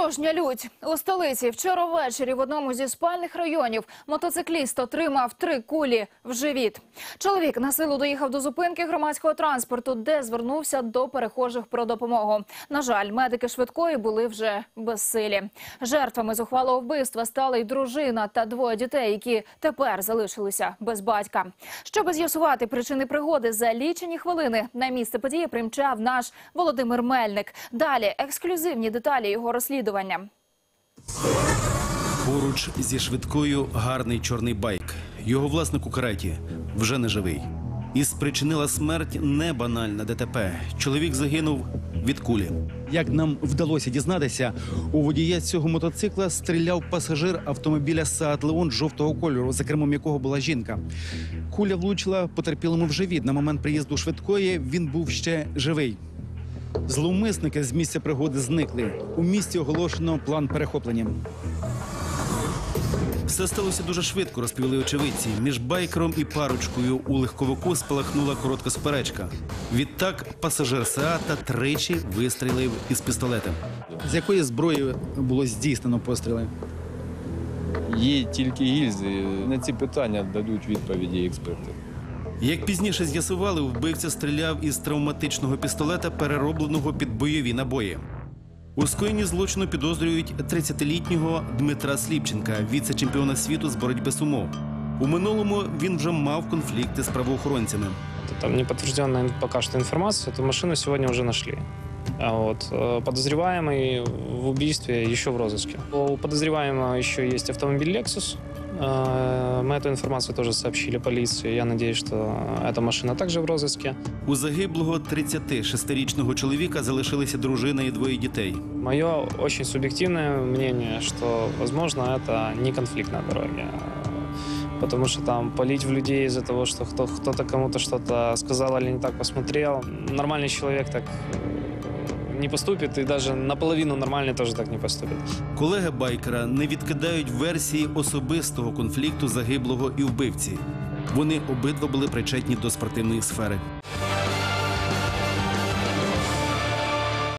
Дорожня лють у столиці вчора ввечері в одному зі спальних районів мотоцикліст отримав три кулі в живіт. Чоловік на силу доїхав до зупинки громадського транспорту, де звернувся до перехожих про допомогу. На жаль, медики швидкої були вже безсилі. Жертвами зухвалого вбивства стали й дружина та двоє дітей, які тепер залишилися без батька. Щоб з'ясувати причини пригоди за лічені хвилини, на місце події примчав наш Володимир Мельник. Далі ексклюзивні деталі його розслідування. Поруч зі швидкою гарний чорний байк. Його власник у кареті вже не живий. І спричинила смерть не банальна ДТП. Чоловік загинув від кулі. Як нам вдалося дізнатися, у водія цього мотоцикла стріляв пасажир автомобіля Seat Leon жовтого кольору, за кермом якого була жінка. Куля влучила потерпілому в живіт. На момент приїзду швидкої він був ще живий. Зловмисники з місця пригоди зникли. У місті оголошено план перехоплення. Все сталося дуже швидко, розповіли очевидці. Між байкером і парочкою у легковику спалахнула коротка суперечка. Відтак пасажир Сеата тричі вистрілив із пістолета. З якої зброї було здійснено постріли? Є тільки гільзи. На ці питання дадуть відповіді експерти. Як пізніше з'ясували, вбивця стріляв із травматичного пістолета, переробленого під бойові набої. У скоєнні злочину підозрюють 30-літнього Дмитра Сліпченка, віце-чемпіона світу з боротьби сумов. У минулому він вже мав конфлікти з правоохоронцями. Там Там підтверджена поки що інформація, то машину сьогодні вже нашли. А вот э, подозреваемый в убийстве еще в розыске. У подозреваемого еще есть автомобиль Lexus. Э, Мы эту информацию тоже сообщили полиции. Я надеюсь, что эта машина также в розыске. У загиблого 36-річного чоловіка залишилися дружина і двоє дітей. Мое очень субъективное мнение, что, возможно, это не конфликт на дороге. Потому что там полить в людей из-за того, что кто- кто-то кому-то что-то сказал или не так посмотрел. Нормальный человек так э, не поступит, и даже наполовину нормально тоже так не поступит. Колеги байкера не відкидають версії особистого конфлікту загиблого і вбивці. Вони обидва були причетні до спортивної сфери.